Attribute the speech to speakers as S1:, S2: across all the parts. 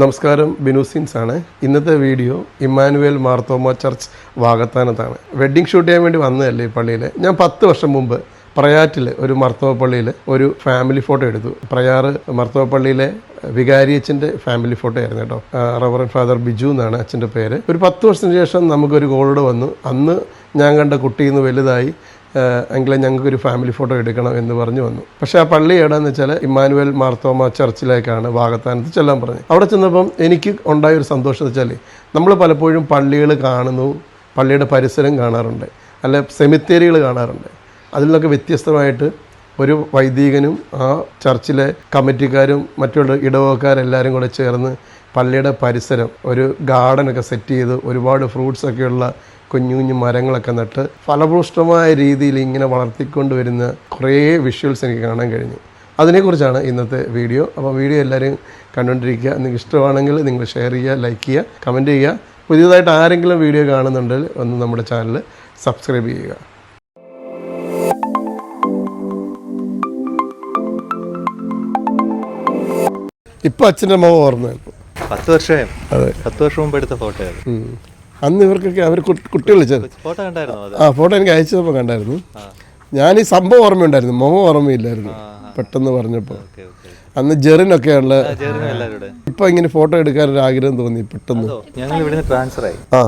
S1: നമസ്കാരം ബിനുസിൻസ് ആണ്. ഇന്നത്തെ വീഡിയോ ഇമ്മാനുവേൽ മാർത്തോമ ചർച്ച് വാഗത്താനത്താണ് വെഡ്ഡിംഗ് ഷൂട്ട് ചെയ്യാൻ വേണ്ടി വന്നതല്ലേ ഈ പള്ളിയിൽ ഞാൻ പത്ത് വർഷം മുമ്പ് പ്രയാറ്റിൽ ഒരു മർത്തോവ പള്ളിയിൽ ഒരു ഫാമിലി ഫോട്ടോ എടുത്തു. പ്രയാറ് മർത്തോവ പള്ളിയിലെ വികാരി അച്ഛന്റെ ഫാമിലി ഫോട്ടോ ആയിരുന്നു കേട്ടോ. റവറൻ ഫാദർ ബിജു എന്നാണ് അച്ഛന്റെ പേര്. ഒരു പത്ത് വർഷത്തിന് ശേഷം നമുക്കൊരു ഗോൾഡ് വന്നു. അന്ന് ഞാൻ കണ്ട കുട്ടിയിൽ നിന്ന് വലുതായി എങ്കിലേ ഞങ്ങൾക്കൊരു ഫാമിലി ഫോട്ടോ എടുക്കണം എന്ന് പറഞ്ഞു വന്നു. പക്ഷേ ആ പള്ളി എവിടെയെന്ന് വെച്ചാൽ ഇമ്മാനുവൽ മാർത്തോമ ചർച്ചിലേക്കാണ് വാഗത്താനത്ത് ചെല്ലാൻ പറഞ്ഞത് അവിടെ ചെന്നപ്പം എനിക്ക് ഉണ്ടായ ഒരു സന്തോഷം എന്ന് വെച്ചാൽ നമ്മൾ പലപ്പോഴും പള്ളികൾ കാണുന്നു പള്ളിയുടെ പരിസരം കാണാറുണ്ട് അല്ല സെമിത്തേരികൾ കാണാറുണ്ട്. അതിൽ നിന്നൊക്കെ വ്യത്യസ്തമായിട്ട് ഒരു വൈദികനും ആ ചർച്ചിലെ കമ്മിറ്റിക്കാരും മറ്റുള്ള ഇടവക്കാരെല്ലാവരും കൂടെ ചേർന്ന് പള്ളിയുടെ പരിസരം ഒരു ഗാർഡനൊക്കെ സെറ്റ് ചെയ്ത് ഒരുപാട് ഫ്രൂട്ട്സ് ഒക്കെയുള്ള കുഞ്ഞു കുഞ്ഞു മരങ്ങളൊക്കെ നട്ട് ഫലഭൂഷ്ടമായ രീതിയിൽ ഇങ്ങനെ വളർത്തിക്കൊണ്ട് വരുന്ന കുറേ വിഷ്വൽസ് എനിക്ക് കാണാൻ കഴിഞ്ഞു. അതിനെക്കുറിച്ചാണ് ഇന്നത്തെ വീഡിയോ. അപ്പോൾ വീഡിയോ എല്ലാവരും കണ്ടുകൊണ്ടിരിക്കുക. നിങ്ങൾക്ക് ഇഷ്ടമാണെങ്കിൽ നിങ്ങൾ ഷെയർ ചെയ്യുക ലൈക്ക് ചെയ്യുക കമന്റ് ചെയ്യുക. പുതിയതായിട്ട് ആരെങ്കിലും വീഡിയോ കാണുന്നുണ്ടെങ്കിൽ ഒന്ന് നമ്മുടെ ചാനൽ സബ്സ്ക്രൈബ് ചെയ്യുക. ഇപ്പൊ അച്ഛന്റെ അമ്മ ഓർമ്മ
S2: പത്ത് വർഷമായി.
S1: അതെ.
S2: പത്ത് വർഷം മുമ്പ് എടുത്ത ഫോട്ടോ.
S1: അന്ന് ഇവർക്കൊക്കെ അവർ കുട്ടികൾ വിളിച്ചത്
S2: ഫോട്ടോ കണ്ടായിരുന്നോ
S1: ആ ഫോട്ടോ എനിക്ക് അയച്ചപ്പോൾ കണ്ടായിരുന്നു. ഞാൻ ഈ സംഭവം ഓർമ്മയുണ്ടായിരുന്നു. മോഹം ഓർമ്മയില്ലായിരുന്നു. പെട്ടെന്ന് പറഞ്ഞപ്പോൾ അന്ന് ജെറിനൊക്കെയുള്ള ഇപ്പം ഇങ്ങനെ ഫോട്ടോ എടുക്കാൻ ഒരു ആഗ്രഹം തോന്നി പെട്ടെന്ന്.
S2: ഞങ്ങൾ ഇവിടുന്ന് ട്രാൻസ്ഫർ ആയി.
S1: ആ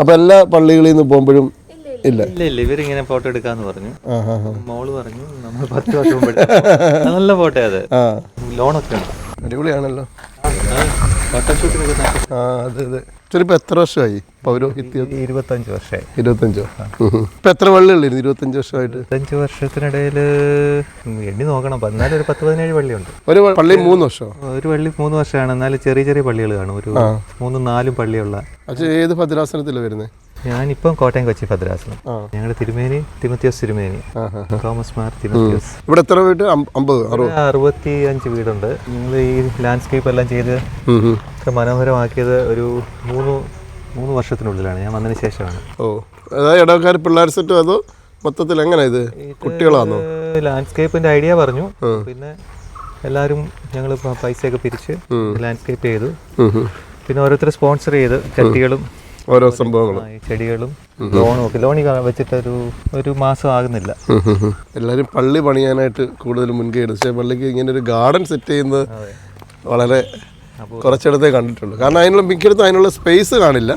S1: അപ്പം എല്ലാ പള്ളികളിൽ നിന്ന് പോകുമ്പോഴും ഇല്ല.
S2: ഇല്ല ഇല്ല. ഇവരിങ്ങനെ ഫോട്ടോ എടുക്കാന്ന് പറഞ്ഞു. മോൾ പറഞ്ഞു നമ്മൾ പത്ത് വർഷം മുമ്പ് നല്ല ഫോട്ടോ അത്.
S1: ലോൺ
S2: ലോണൊക്കെ ഉണ്ട്?
S1: അടിപൊളിയാണല്ലോ. ആ അതെ അതെ. ചെറിയപ്പോൾ എത്ര വർഷമായി? പൗരോഹിത്യം
S2: ഇരുപത്തഞ്ച് വർഷമായി.
S1: ഇരുപത്തഞ്ചോ? ഇപ്പം എത്ര പള്ളികളിരുന്നു ഇരുപത്തഞ്ച് വർഷമായിട്ട്?
S2: ഇരുപത്തഞ്ച് വർഷത്തിനിടയിൽ എണ്ണി നോക്കണം. എന്നാലും ഒരു പത്ത് പതിനേഴ് പള്ളിയുണ്ട്.
S1: ഒരു പള്ളി മൂന്ന് വർഷം?
S2: ഒരു പള്ളി മൂന്ന് വർഷമാണ്. എന്നാലും ചെറിയ ചെറിയ പള്ളികൾ കാണും. ഒരു മൂന്നും നാലും പള്ളിയുള്ള
S1: ഏത് ഭദ്രാസനത്തിലാണ് വരുന്നത്
S2: ഞാനിപ്പം കോട്ടയം കൊച്ചി ഭദ്രാസനം. ഞങ്ങളുടെ തിരുമേനി തിമത്യോസ് തിരുമേനി. തോമസ് മാർ തിമത്യോസ്
S1: ഇവിടെ എത്ര വീട്?
S2: അറുപത്തി അഞ്ച് വീടുണ്ട്. ഞങ്ങൾ ഈ ലാൻഡ്സ്കേപ്പ് എല്ലാം ചെയ്ത് മനോഹരമാക്കിയത് ഒരു മൂന്ന് മൂന്ന് വർഷത്തിനുള്ളിലാണ്. ഞാൻ വന്നതിന് ശേഷമാണ്.
S1: ഓ. അതായത് ഇടവക്കാർ പിള്ളേർ സെറ്റും അതോ മൊത്തത്തിൽ എങ്ങനെ ഇത്? കുട്ടികളാണോ
S2: ലാൻഡ്സ്കേപ്പിന്റെ ഐഡിയ പറഞ്ഞു. പിന്നെ എല്ലാവരും ഞങ്ങൾ പൈസയൊക്കെ പിരിച്ച് ലാൻഡ്സ്കേപ്പ് ചെയ്തു. പിന്നെ ഓരോരുത്തർ സ്പോൺസർ ചെയ്ത് ചട്ടികളും
S1: ഓരോ സംഭവങ്ങളും.
S2: ചെടികളും ലോണും ഒക്കെ. ലോണി വെച്ചിട്ട് ഒരു ഒരു മാസം ആകുന്നില്ല.
S1: എല്ലാവരും പള്ളി പണിയാനായിട്ട് കൂടുതൽ മുൻകൈ എടുത്തു. പക്ഷേ പള്ളിക്ക് ഇങ്ങനെ ഒരു ഗാർഡൻ സെറ്റ് ചെയ്യുന്നത് വളരെ കുറച്ചിടത്തേ കണ്ടിട്ടുള്ളൂ. കാരണം അതിനുള്ള മിക്കയിടത്തും അതിനുള്ള സ്പേസ് കാണില്ല.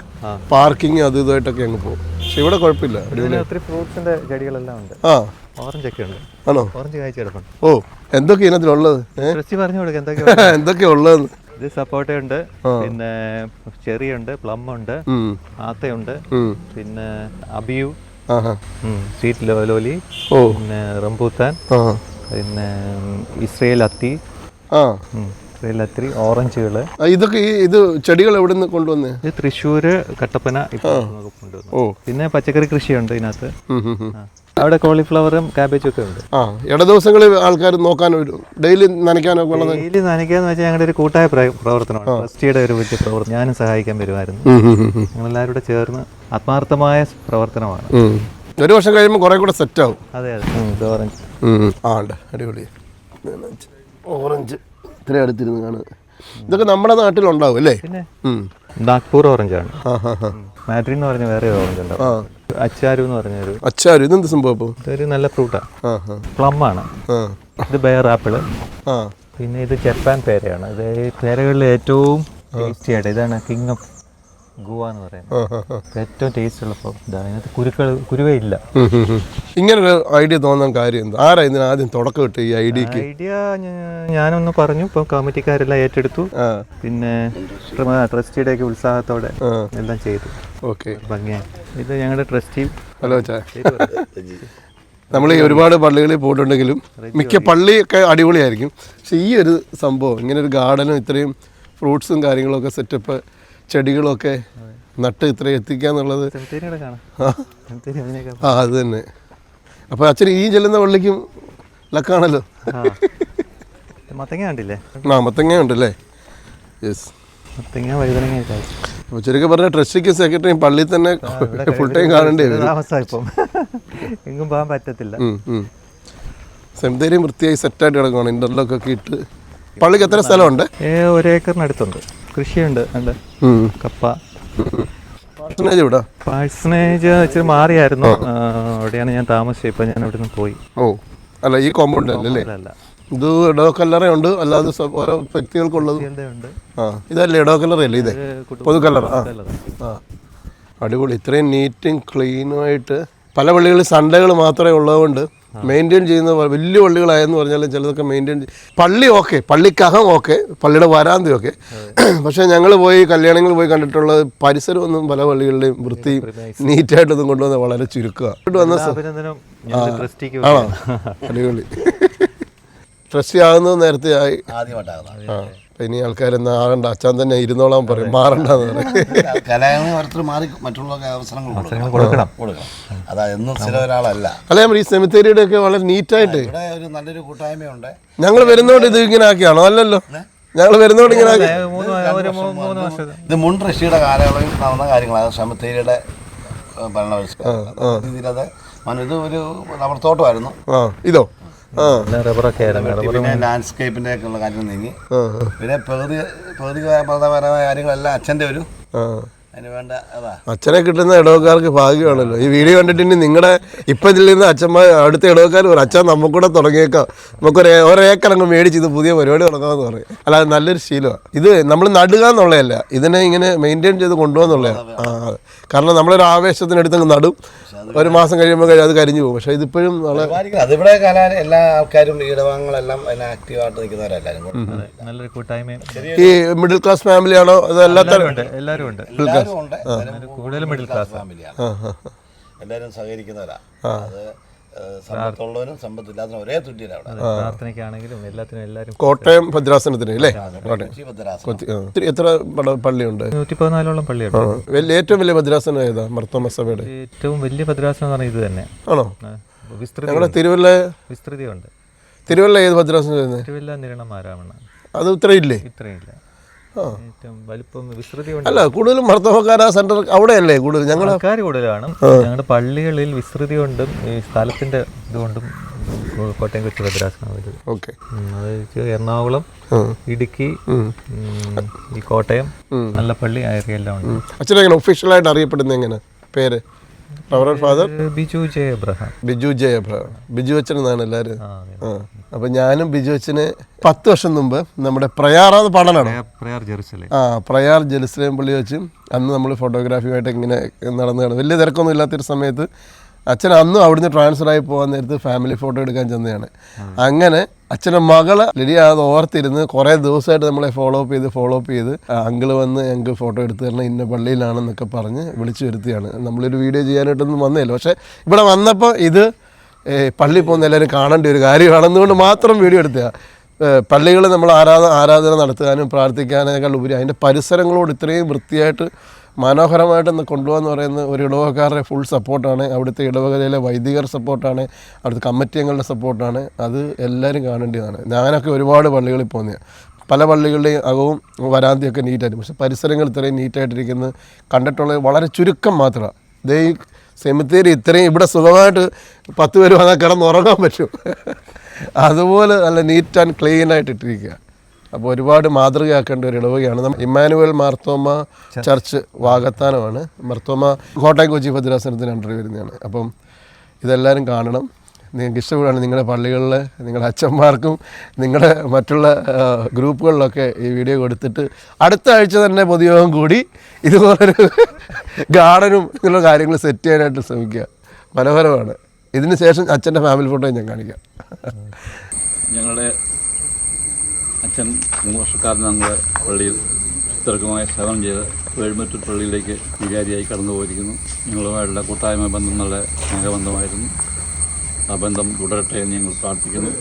S1: പാർക്കിംഗ് അത് ഇതുമായിട്ടൊക്കെ അങ്ങ് പോകും. പക്ഷെ ഇവിടെ കുഴപ്പമില്ല.
S2: ഒത്തിരി ഫ്രൂട്ട്സിന്റെ ചെടികളെല്ലാം ഉണ്ട്.
S1: ആ.
S2: ഓറഞ്ച് ഒക്കെ ഉണ്ട്.
S1: ആണോ?
S2: ഓറഞ്ച് കാഴ്ച
S1: ഓ എന്തൊക്കെ ഇതിനകത്തിലുള്ളത്?
S2: എന്തൊക്കെയാ
S1: കൃഷി
S2: ഇത് സപ്പോട്ടയുണ്ട് പിന്നെ ചെറി ഉണ്ട് പ്ലം ഉണ്ട് ആത്തയുണ്ട് പിന്നെ അബിയു സ്വീറ്റ്
S1: ലോലോലി
S2: പിന്നെ റംബൂത്താൻ പിന്നെ ഇസ്രയേൽ അത്തി
S1: ആ.
S2: ഉം,
S1: ഓറഞ്ചുകൾ. ഇതൊക്കെ ഈ ഇത് ചെടികൾ എവിടെ നിന്ന് കൊണ്ടുവന്നേ?
S2: ഇത് തൃശ്ശൂര് കട്ടപ്പന ഇപ്പൊ
S1: ഓ.
S2: പിന്നെ പച്ചക്കറി കൃഷിയുണ്ട് ഇതിനകത്ത്. അവിടെ കോളിഫ്ലവറും കാബേജും ഒക്കെ ഉണ്ട്.
S1: ആ ഇട ദിവസങ്ങളിൽ ആൾക്കാർ നോക്കാൻ വരും ഡെയിലി നനയ്ക്കാനോ
S2: ഡെയിലി നനയ്ക്കാന്ന് വെച്ചാൽ ഞങ്ങളുടെ ഒരു കൂട്ടായ പ്ര- പ്രവർത്തനമാണ്. ട്രസ്റ്റിയുടെ ഒരു വലിയ പ്രവർത്തനം. ഞാനും സഹായിക്കാൻ വരുമായിരുന്നു. ഞങ്ങളെല്ലാവരും കൂടെ ചേർന്ന് ആത്മാർത്ഥമായ പ്രവർത്തനമാണ്.
S1: ഒരു വർഷം കഴിയുമ്പോൾ കുറെ കൂടെ സെറ്റ് ആവും.
S2: അതെ അതെ. ഓറഞ്ച്.
S1: ആ ഉണ്ട്. അടിപൊളി. ഓറഞ്ച് ഇത്ര അടുത്തിരുന്ന് കാണുക ഇതൊക്കെ നമ്മുടെ നാട്ടിലുണ്ടാവും അല്ലേ?
S2: പിന്നെ. നാഗ്പൂർ ഓറഞ്ചാണ്
S1: ഹാ
S2: എന്ന് പറഞ്ഞ വേറെ ഓറഞ്ച് ഉണ്ടാവും. അച്ചാരു എന്ന് പറഞ്ഞൊരു
S1: അച്ചാരു ഇതെന്ത് സംഭവം
S2: ഇതൊരു നല്ല ഫ്രൂട്ടാണ് പ്ലം ആണ്. ഇത് ബെയർ
S1: ആപ്പിൾ
S2: പിന്നെ ഇത് ജപ്പാൻ പേരയാണ്. ഇത് പേരകളിൽ ഏറ്റവും ടേസ്റ്റി ആയിട്ട് ഇതാണ്. കിങ് ഓഫ് ഗുവ എന്ന് പറയുന്നത്. ഏറ്റവും ടേസ്റ്റ് ഉള്ളപ്പോൾ ഇതാണ്. ഇതിനകത്ത് കുരുക്കൾ കുരുവേ ഇല്ല.
S1: ഇങ്ങനൊരു ഐഡിയ തോന്നാൻ കാര്യം എന്താ? ആരാ ഇതിന് ആദ്യം തുടക്കം ഇട്ട് ഈ ഐഡിയക്ക്
S2: ഐഡിയ ഞാനൊന്ന് പറഞ്ഞു. ഇപ്പൊ കമ്മിറ്റിക്കാരെല്ലാം ഏറ്റെടുത്തു. പിന്നെ ട്രസ്റ്റിയുടെ ഒക്കെ ഉത്സാഹത്തോടെ എല്ലാം ചെയ്തു.
S1: ഓക്കെ
S2: ഭംഗിയായി. ഇത് ഞങ്ങളുടെ ട്രസ്റ്റി
S1: ഹലോ നമ്മൾ ഈ ഒരുപാട് പള്ളികളിൽ പോയിട്ടുണ്ടെങ്കിലും മിക്ക പള്ളിയൊക്കെ അടിപൊളിയായിരിക്കും. പക്ഷെ ഈ ഒരു സംഭവം ഇങ്ങനെ ഒരു ഗാർഡനും ഇത്രയും ഫ്രൂട്ട്സും കാര്യങ്ങളൊക്കെ സെറ്റപ്പ് ചെടികളൊക്കെ നട്ട് ഇത്ര എത്തിക്കുക എന്നുള്ളത്.
S2: സെമിത്തേരിയുടെ കാണാം.
S1: ആ. അത് തന്നെ. അപ്പോൾ അച്ഛൻ ഈ ചെല്ലുന്ന പള്ളിക്കും ലക്കാണല്ലോ.
S2: ആ. മത്തങ്ങ കണ്ടില്ലേ?
S1: ആ മത്തങ്ങ ഉണ്ടല്ലേ? യെസ്
S2: മത്തങ്ങ വഴുതനങ്ങ ഒക്കെ. ആയി.
S1: അപ്പോൾ ചുരുക്കം പറഞ്ഞ ട്രസ്റ്റിക്കും സെക്രട്ടറി പള്ളിയിൽ തന്നെ ഫുൾ ടൈം കാണേണ്ടി വരും.
S2: എങ്ങും പോകാൻ പറ്റത്തില്ല.
S1: സെമിത്തേരിയും വൃത്തിയായി സെറ്റായിട്ട് കിടക്കുകയാണ് ഇന്റർലോക്ക് ഒക്കെ ഇട്ട്. പള്ളിക്ക് എത്ര സ്ഥലമുണ്ട്?
S2: ഏ, ഒരു ഏക്കറിനടുത്തുണ്ട് കൃഷിയുണ്ട് ഉണ്ട് കപ്പ.
S1: പാഴ്സനേജ് ഇവിടെ
S2: പാഴ്സണേജ് ഇച്ചിരി മാറിയായിരുന്നു. അവിടെയാണ് ഞാൻ താമസിച്ചത് ഇപ്പം ഞാൻ അവിടെ നിന്ന് പോയി.
S1: ഓ അല്ല ഈ കോമ്പൗണ്ട് അല്ലേ അല്ലേ? ഇത് ഇടോ കല്ലറയുണ്ട് അല്ലാതെ ഓരോ വ്യക്തികൾക്കുള്ളത്.
S2: ഉണ്ട്
S1: ആ ഇതല്ലേ ഇടോ കല്ലറ അല്ലേ ഇത് പൊതു കല്ലറ ആ. ആ. അടിപൊളി ഇത്രയും നീറ്റും ക്ലീനുമായിട്ട് പല പള്ളികളിൽ സൺഡേകൾ മാത്രമേ ഉള്ളതുകൊണ്ട് മെയിന്റെയിൻ ചെയ്യുന്ന വലിയ പള്ളികളായെന്ന് പറഞ്ഞാലും ചിലതൊക്കെ മെയിന്റെയിൻ പള്ളി ഓക്കെ പള്ളിക്കകം ഓക്കെ പള്ളിയുടെ വരാന്തി ഓക്കെ പക്ഷേ ഞങ്ങൾ പോയി കല്യാണങ്ങൾ പോയി കണ്ടിട്ടുള്ളത് പരിസരമൊന്നും പല പള്ളികളുടെയും വൃത്തിയും നീറ്റായിട്ടൊന്നും കൊണ്ടുവന്ന വളരെ ചുരുക്കുക വന്ന അടിപൊളി. ട്രസ്റ്റ് ആകുന്നത് നേരത്തെ ആയി
S3: ആദ്യമായിട്ടാണ്.
S1: ആ. അപ്പൊ ഇനി ആൾക്കാരെന്നാ ആകണ്ട അച്ഛൻ തന്നെ ഇരുന്നോളാൻ പറയും മാറണ്ടെന്ന് പറയും.
S3: കലാകാരന് ഓരോരുത്തർ മാറി മറ്റുള്ളവർക്ക് അവസരങ്ങൾ കൊടുക്കണം.
S2: കൊടുക്കണം.
S3: കൊടുക്കണം. അതാ എന്നും സ്ഥിരം ഒരാളല്ല.
S1: അല്ല ഞാൻ ഈ സെമിത്തേരിയുടെ ഒക്കെ വളരെ നീറ്റായിട്ട്.
S3: ഇവിടെ ഒരു നല്ലൊരു കൂട്ടായ്മയുണ്ട്.
S1: ഞങ്ങൾ വരുന്നോണ്ട് ഇത് ഇങ്ങനെ ആക്കിയാണോ? അല്ലല്ലോ. ഞങ്ങൾ വരുന്നോണ്ട് ഇങ്ങനെ ആക്കി
S2: മൂന്ന് വ- മൂന്ന് വർഷം
S3: ഇത് മുൻ ഋഷിയുടെ കാലയളവിൽ നടന്ന കാര്യങ്ങളാണ് സെമിത്തേരിയുടെ ഭരണ ഇത് ഒരു റബ്ബർ തോട്ടമായിരുന്നു
S1: ഇതോ? ആ.
S2: റബ്ബറൊക്കെ ആയിരുന്നു. റബ്ബർ
S3: പിന്നെ ലാൻഡ്സ്കേപ്പിന്റെ ഒക്കെ ഉള്ള കാര്യം നീങ്ങി. പിന്നെ പ്രകൃതി പ്രകൃതിപരമായ കാര്യങ്ങളെല്ലാം അച്ഛന്റെ ഒരു അതാ.
S1: അച്ഛനെ കിട്ടുന്ന ഇടവക്കാർക്ക് ഭാഗ്യമാണല്ലോ. ഈ വീഡിയോ കണ്ടിട്ട് ഇനി നിങ്ങളുടെ ഇപ്പം ഇതിൽ നിന്ന് അച്ഛന്മാർ അടുത്ത ഇടവക്കാർ ഒരു അച്ഛൻ നമുക്ക് കൂടെ തുടങ്ങിയേക്കാം. നമുക്കൊരു ഒരേക്കർ അങ്ങ് മേടിച്ച് ഇത് പുതിയ പരിപാടി തുടങ്ങാമെന്ന് പറയും. അല്ലാതെ നല്ലൊരു ശീലമാണ് ഇത് നമ്മൾ നടുക എന്നുള്ളതല്ല ഇതിനെ ഇങ്ങനെ മെയിന്റെയിൻ ചെയ്ത് കൊണ്ടുപോകുന്നുള്ളതാണ് ആ അതെ. കാരണം നമ്മളൊരു ആവേശത്തിനടുത്ത് അങ്ങ് നടും. ഒരു മാസം കഴിയുമ്പോൾ കഴിയും അത് കരിഞ്ഞു പോകും. പക്ഷേ ഇതിപ്പോഴും
S3: അതിവിടെ കലാ എല്ലാ ആൾക്കാരും ഈ ഇടവങ്ങളെല്ലാം ആക്റ്റീവായിട്ട് നിൽക്കുന്നവരെല്ലാവരും
S1: ഈ മിഡിൽ ക്ലാസ് ഫാമിലിയാണോ അത്
S2: ഉണ്ട് എല്ലാവരും ഉണ്ട്.
S3: എല്ലാവരും ഉണ്ട്
S2: മിഡിൽ ക്ലാസ്
S3: ഫാമിലിയാണ് എല്ലാവരും സഹകരിക്കുന്നവരാ. അത് സമ്പത്തുള്ളവനും സമ്പത്തില്ലാത്തവനും ഒരേ തുല്യരാ
S2: പ്രാർത്ഥനയ്ക്കാണെങ്കിലും എല്ലാത്തിനും എല്ലാവരും
S1: കോട്ടയം ഭദ്രാസനത്തിന് അല്ലേ? എത്ര പള്ളിയുണ്ട്?
S2: നൂറ്റി പതിനാലോളം പള്ളിയുണ്ട്
S1: ഏറ്റവും വലിയ ഭദ്രാസനം ഏതാ മർത്തോമ സഭയുടെ?
S2: ഏറ്റവും വലിയ ഭദ്രാസനം എന്ന് പറഞ്ഞാൽ ഇത് തന്നെ.
S1: ആണോ? ഞങ്ങളുടെ തിരുവല്ല
S2: വിസ്തൃതിയുണ്ട്.
S1: തിരുവല്ല ഏത് ഭദ്രാസനം
S2: തിരുവല്ല നിരണമാരാമണ
S1: അത്
S2: ഇത്രയില്ലേ
S1: ഇത്രയില്ല.
S2: ഏറ്റവും വലിപ്പം വിസ്തൃതി
S1: അല്ല കൂടുതലും മർത്തോമക്കാര സെന്റർ അവിടെയല്ലേ കൂടുതൽ ഞങ്ങൾ
S2: ആൾക്കാർ കൂടുതലാണ്. ഞങ്ങളുടെ പള്ളികളിൽ വിസ്തൃതി കൊണ്ടും ഈ സ്ഥലത്തിന്റെ ഇതുകൊണ്ടും കോട്ടയം കൊച്ചു ഭദ്രാസനം വരും
S1: ഓക്കെ.
S2: അത് എറണാകുളം ഇടുക്കി ഈ കോട്ടയം നല്ലപ്പള്ളി ആ ഏരിയ എല്ലാം ഉണ്ട്.
S1: അച്ഛനെങ്ങനെ ഒഫീഷ്യലായിട്ട് അറിയപ്പെടുന്ന എങ്ങനെ? പേര്? Reverend father
S2: Biju J Abraham
S1: Biju Jaya Biju അച്ഛൻ എന്നാണ് എല്ലാവരും.
S2: ആ
S1: അപ്പൊ ഞാനും ബിജു അച്ഛന് പത്ത് വർഷം മുമ്പ് നമ്മുടെ പ്രയാറാന്ന്
S2: പാടാനാണ്
S1: ആ പ്രയാർ ജെറുസലേം പള്ളി വെച്ച് അന്ന് നമ്മൾ ഫോട്ടോഗ്രാഫിയുമായിട്ട് ഇങ്ങനെ നടന്നതാണ്. വലിയ തിരക്കൊന്നും ഇല്ലാത്തൊരു സമയത്ത് അച്ഛൻ അന്നും അവിടുന്ന് ട്രാൻസ്ഫർ ആയി പോകാൻ നേരത്ത് ഫാമിലി ഫോട്ടോ എടുക്കാൻ ചെന്നതാണ്. അങ്ങനെ അച്ഛന്റെ മകളെ ലിഡി അത് ഓർത്തിരുന്ന് കുറേ ദിവസമായിട്ട് നമ്മളെ ഫോളോ അപ്പ് ചെയ്ത് ഫോളോ അപ്പ് ചെയ്ത് അങ്കിൾ വന്ന് ഞങ്ങൾക്ക് ഫോട്ടോ എടുത്ത് തരണം ഇന്ന പള്ളിയിലാണെന്നൊക്കെ പറഞ്ഞ് വിളിച്ചു വരുത്തിയാണ്. നമ്മളൊരു വീഡിയോ ചെയ്യാനായിട്ടൊന്നും വന്നില്ല പക്ഷേ ഇവിടെ വന്നപ്പോൾ ഇത് പള്ളി പോകുന്ന എല്ലാവരും കാണേണ്ട ഒരു കാര്യമാണെന്നുകൊണ്ട് മാത്രം വീഡിയോ എടുത്തതാണ് പള്ളികൾ നമ്മൾ ആരാധന ആരാധന നടത്താനും പ്രാർത്ഥിക്കാനേക്കാൾ ഉപരി അതിന്റെ പരിസരങ്ങളോട് ഇത്രയും വൃത്തിയായിട്ട് മനോഹരമായിട്ട് ഒന്ന് കൊണ്ടുപോകാന്ന് പറയുന്നത് ഒരു ഇടവകക്കാരുടെ ഫുൾ സപ്പോർട്ടാണ് അവിടുത്തെ ഇടവകയിലെ വൈദികർ സപ്പോർട്ടാണ് അവിടുത്തെ കമ്മിറ്റി അംഗങ്ങളുടെ സപ്പോർട്ടാണ് അത് എല്ലാവരും കാണേണ്ടതാണ്. ഞാനൊക്കെ ഒരുപാട് പള്ളികളിൽ പോകുന്നതാണ് പല പള്ളികളുടെയും അകവും വരാന്തിയൊക്കെ നീറ്റായിരുന്നു പക്ഷെ പരിസരങ്ങൾ ഇത്രയും നീറ്റായിട്ടിരിക്കുന്നത് കണ്ടിട്ടുള്ളത് വളരെ ചുരുക്കം മാത്രമാണ് ഈ സെമിത്തേരി ഇത്രയും ഇവിടെ സുഖമായിട്ട് പത്ത് പേര് വന്നാൽ കിടന്ന് ഉറങ്ങാൻ പറ്റും. അതുപോലെ നല്ല നീറ്റ് ആൻഡ് ക്ലീൻ ആയിട്ട് ഇട്ടിരിക്കുക അപ്പോൾ ഒരുപാട് മാതൃകയാക്കേണ്ട ഒരു ഇടവകയാണ് നമ്മൾ ഇമ്മാനുവൽ മാർത്തോമ ചർച്ച് വാഗത്താനമാണ് മാർത്തോമ കോട്ടയം കൊച്ചി ഭദ്രാസനത്തിന് അണ്ടർ വരുന്നതാണ്. അപ്പം ഇതെല്ലാവരും കാണണം. നിങ്ങൾക്ക് ഇഷ്ടപ്പെടുകയാണ് നിങ്ങളുടെ പള്ളികളിൽ നിങ്ങളുടെ അച്ഛന്മാർക്കും നിങ്ങളുടെ മറ്റുള്ള ഗ്രൂപ്പുകളിലൊക്കെ ഈ വീഡിയോ കൊടുത്തിട്ട് അടുത്ത ആഴ്ച തന്നെ പൊതുയോഗം കൂടി ഇതുപോലൊരു ഗാർഡനും ഇങ്ങനെയുള്ള കാര്യങ്ങൾ സെറ്റ് ചെയ്യാനായിട്ട് ശ്രമിക്കുക. മനോഹരമാണ്. ഇതിന് ശേഷം അച്ഛന്റെ ഫാമിലി ഫോട്ടോ ഞാൻ കാണിക്കാം.
S4: ഞങ്ങളുടെ അച്ഛൻ മൂന്ന് വർഷക്കാലം ഞങ്ങളുടെ പള്ളിയിൽ തിരക്കുമായ സേവനം ചെയ്ത് വേഴുമറ്റൂർ പള്ളിയിലേക്ക് വികാരിയായി കടന്നു പോയിരിക്കുന്നു ഞങ്ങളുമായുള്ള കൂട്ടായ്മ ബന്ധം നല്ല സ്നേഹബന്ധമായിരുന്നു. ആ ബന്ധം തുടരട്ടെ എന്ന് ഞങ്ങൾ പ്രാർത്ഥിക്കുന്നു.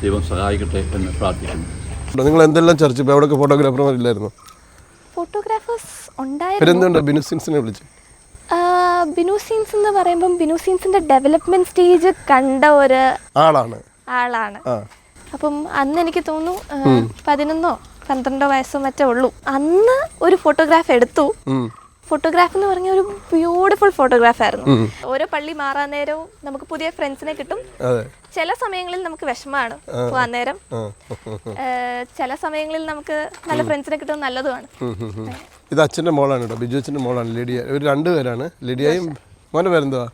S4: ദൈവം സഹായിക്കട്ടെ എന്ന് പ്രാർത്ഥിക്കുന്നു.
S1: നിങ്ങൾ എന്തെല്ലാം ചർച്ച? ഇപ്പോൾ എവിടെയൊക്കെ ഫോട്ടോഗ്രാഫർമാരില്ലായിരുന്നു
S5: ഫോട്ടോഗ്രാഫേഴ്സ് ഉണ്ടായിരുന്നു.
S1: ബിനുസിൻസിനെ വിളിച്ചു.
S5: ആ, ബിനു സീൻസ് എന്ന് പറയുമ്പോൾ ബിനു സീൻസിന്റെ ഡെവലപ്മെന്റ് സ്റ്റേജ് കണ്ട ഒരു
S1: ആളാണ്.
S5: ആളാണ്.
S1: ആ.
S5: അപ്പം അന്ന് എനിക്ക് തോന്നുന്നു പതിനൊന്നോ പന്ത്രണ്ടോ വയസ്സോ മറ്റേ ഉള്ളൂ. അന്ന് ഒരു ഫോട്ടോഗ്രാഫ് എടുത്തു. ഫോട്ടോഗ്രാഫ് എന്ന് പറഞ്ഞ ഒരു ബ്യൂട്ടിഫുൾ ഫോട്ടോഗ്രാഫ് ആയിരുന്നു. ഓരോ പള്ളി മാറാൻ നേരവും നമുക്ക് പുതിയ ഫ്രണ്ട്സിനെ കിട്ടും.
S1: അതെ.
S5: ചില സമയങ്ങളിൽ നമുക്ക് വിഷമമാണ് പോകാൻ നേരം. ചില സമയങ്ങളിൽ നമുക്ക് നല്ല ഫ്രണ്ട്സിനെ കിട്ടും നല്ലതുമാണ്.
S1: ഇത് അച്ഛന്റെ മോളാണ് കേട്ടോ. ബിജു അച്ഛന്റെ മോളാണ് ലിഡിയ. ഒരു രണ്ടുപേരാണ്. ലിഡിയയും മോനെ പേരെന്തുവാ?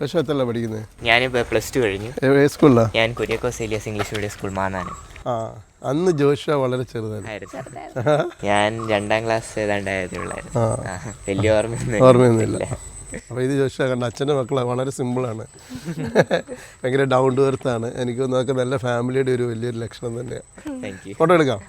S1: പക്ഷേ എത്രല്ല പഠിക്കുന്നത്
S6: ഞാനിപ്പോൾ പ്ലസ് ടു കഴിഞ്ഞു.
S1: ഏ സ്കൂളിലാണ്
S6: ഞാൻ Kuriakose Elias English medium school Mannanam
S1: ആ അന്ന് ജോഷ വളരെ ചെറുതായിരുന്നു
S6: ഞാൻ രണ്ടാം ക്ലാസ് ഏതാണ്ടായതേ ഉള്ളായിരുന്നു വലിയ ഓർമ്മയൊന്നും
S1: ഓർമ്മയൊന്നുമില്ല അപ്പോൾ ഇത് ജോഷ കണ്ട അച്ഛന്റെ മക്കളെ വളരെ സിമ്പിളാണ് ഭയങ്കര ഡൗൺ ടു എർത്ത് ആണ്. എനിക്ക് തോന്നുന്നു നല്ല ഫാമിലിയുടെ ഒരു വലിയൊരു ലക്ഷണം തന്നെയാണ് ഫോട്ടോ എടുക്കാം.